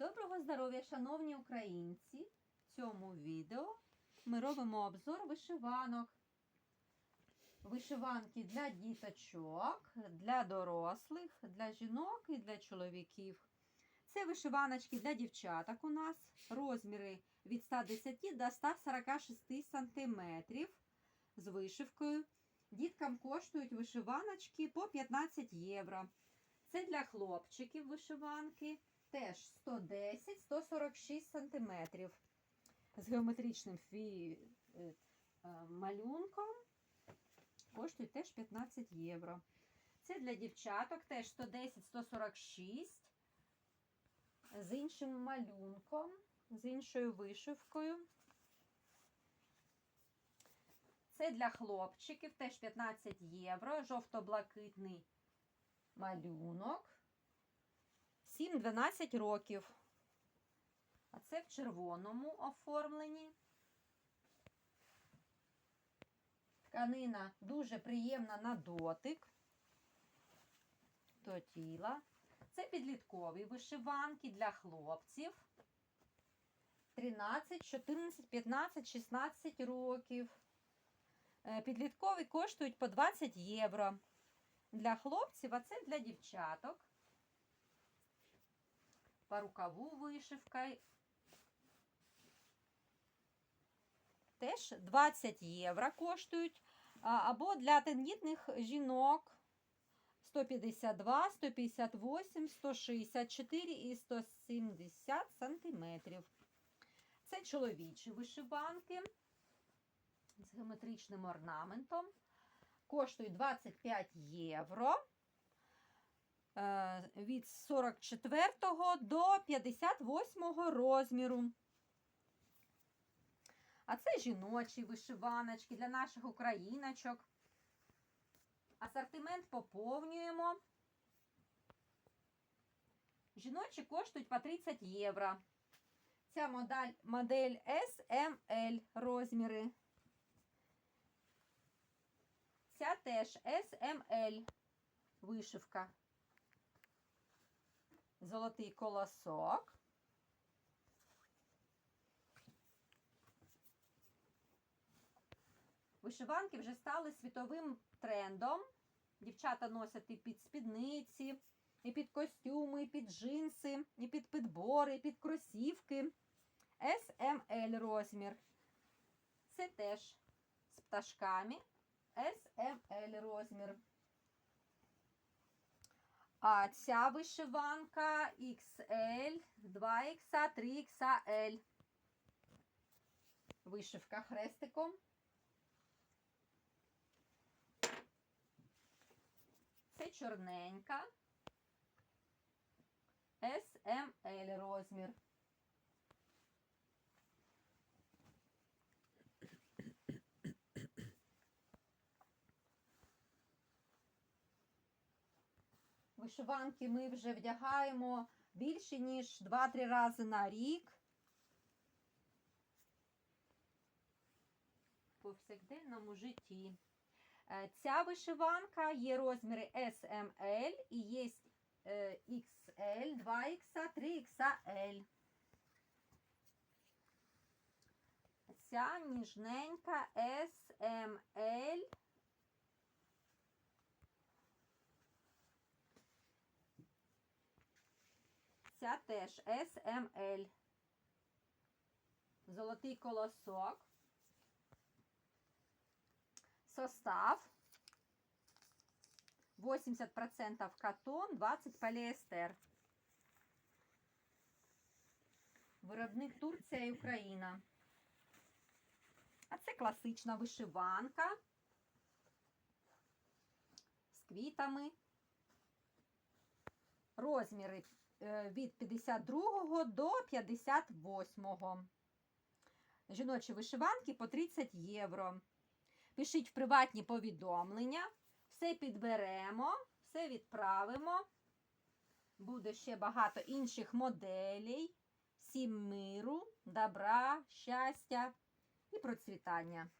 Доброго здоров'я, шановні українці! В цьому відео ми робимо обзор вишиванок. Вишиванки для діточок, для дорослих, для жінок і для чоловіків. Це вишиваночки для дівчаток у нас. Розміри від 110 до 146 см з вишивкою. Діткам коштують вишиваночки по 15 євро. Це для хлопчиків вишиванки теж 110-146 см з геометричним фі... е, е, малюнком. Коштують теж 15 євро. Це для дівчаток теж 110-146 з іншим малюнком, з іншою вишивкою. Це для хлопчиків теж 15 євро, жовто-блакитний малюнок. 7-12 років. А це в червоному оформленні. Тканина дуже приємна на дотик до тіла. Це підліткові вишиванки для хлопців. 13, 14, 15, 16 років. Е, Підліткові коштують по 20 євро. Для хлопців, а це для дівчаток. По рукаву вишивка. Теж 20 євро коштують. Або для тендітних жінок 152, 158, 164 і 170 сантиметрів. Це чоловічі вишиванки з геометричним орнаментом. Коштують 25 євро. Е, Від 44 до 58 розміру. А це жіночі вишиваночки для наших україночок. Асортимент поповнюємо. Жіночі коштують по 30 євро. Ця модель, модель SML розміри. Ця теж SML вишивка. Золотий колосок. Вишиванки вже стали світовим трендом. Дівчата носять і під спідниці, і під костюми, і під джинси, і під підбори, і під кросівки. SML розмір. Це теж з пташками. SML розмір. А ця вишиванка XL, 2X, 3XL. Вишивка хрестиком. Це чорненька. SML розмір. Вишиванки ми вже вдягаємо більше, ніж 2-3 рази на рік. Повсякденному житті. Е, Ця вишиванка є розміри SML і є XL, 2X, 3XL. Ця ніжненька SML. Ця теж SML. Золотий колосок. Состав 80% катон, 20 поліестер. Виробник Турція і Україна. А це класична вишиванка з квітами. Розміри від 52 до 58. Жіночі вишиванки по 30 євро. Пишіть в приватні повідомлення, все підберемо, все відправимо. Буде ще багато інших моделей. Всім миру, добра, щастя і процвітання.